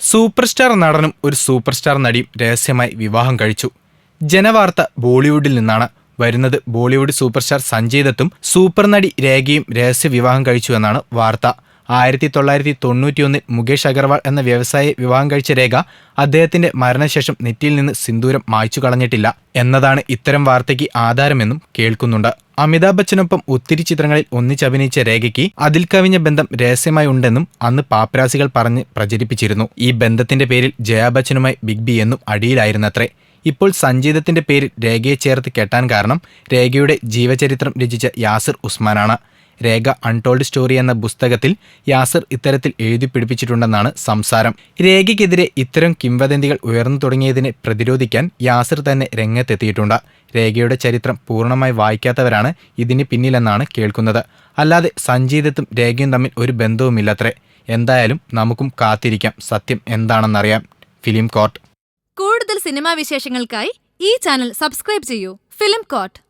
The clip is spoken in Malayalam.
സൂപ്പർ സ്റ്റാർ നടനും ഒരു സൂപ്പർ സ്റ്റാർ നടിയും രഹസ്യമായി വിവാഹം കഴിച്ചു. ജനവാർത്ത ബോളിവുഡിൽ നിന്നാണ് വരുന്നത്. ബോളിവുഡ് സൂപ്പർ സ്റ്റാർ സഞ്ജയ് ദത്തും സൂപ്പർ നടി രേഖയും രഹസ്യ വിവാഹം കഴിച്ചു എന്നാണ് വാർത്ത. ആയിരത്തി തൊള്ളായിരത്തി തൊണ്ണൂറ്റിയൊന്നിൽ മുകേഷ് അഗർവാൾ എന്ന വ്യവസായി വിവാഹം കഴിച്ച രേഖ അദ്ദേഹത്തിന്റെ മരണശേഷം നെറ്റിയിൽ നിന്ന് സിന്ദൂരം മായ്ച്ചു കളഞ്ഞിട്ടില്ല എന്നതാണ് ഇത്തരം വാർത്തയ്ക്ക് ആധാരമെന്നും കേൾക്കുന്നുണ്ട്. അമിതാഭ് ബച്ചനൊപ്പം ഒത്തിരി ചിത്രങ്ങളിൽ ഒന്നിച്ചഭിനയിച്ച രേഖയ്ക്ക് അതിൽ കവിഞ്ഞ ബന്ധം രഹസ്യമായി ഉണ്ടെന്നും അന്ന് പാപ്പരാസികൾ പറഞ്ഞ് പ്രചരിപ്പിച്ചിരുന്നു. ഈ ബന്ധത്തിന്റെ പേരിൽ ജയാ ബച്ചനുമായി ബിഗ് ബി എന്നും അടിയിലായിരുന്നത്രേ. ഇപ്പോൾ സംജീതത്തിന്റെ പേരിൽ രേഖയെ ചേർത്ത് കെട്ടാൻ കാരണം രേഖയുടെ ജീവചരിത്രം രചിച്ച യാസിർ ഉസ്മാനാണ്. രേഖ അൺടോൾഡ് സ്റ്റോറി എന്ന പുസ്തകത്തിൽ യാസർ ഇത്തരത്തിൽ എഴുതി പിടിപ്പിച്ചിട്ടുണ്ടെന്നാണ് സംസാരം. രേഖയ്ക്കെതിരെ ഇത്തരം കിംവദന്തികൾ ഉയർന്നു തുടങ്ങിയതിനെ പ്രതിരോധിക്കാൻ യാസർ തന്നെ രംഗത്തെത്തിയിട്ടുണ്ട്. രേഖയുടെ ചരിത്രം പൂർണമായി വായിക്കാത്തവരാണ് ഇതിന് പിന്നിലെന്നാണ് കേൾക്കുന്നത്. അല്ലാതെ സഞ്ജീതത്തും രേഖയും തമ്മിൽ ഒരു ബന്ധവുമില്ലത്രേ. എന്തായാലും നമുക്കും കാത്തിരിക്കാം. സത്യം എന്താണെന്നറിയാം. Film court. കൂടുതൽ സിനിമാ വിശേഷങ്ങൾക്കായി ഈ ചാനൽ സബ്സ്ക്രൈബ് ചെയ്യൂ. Film coat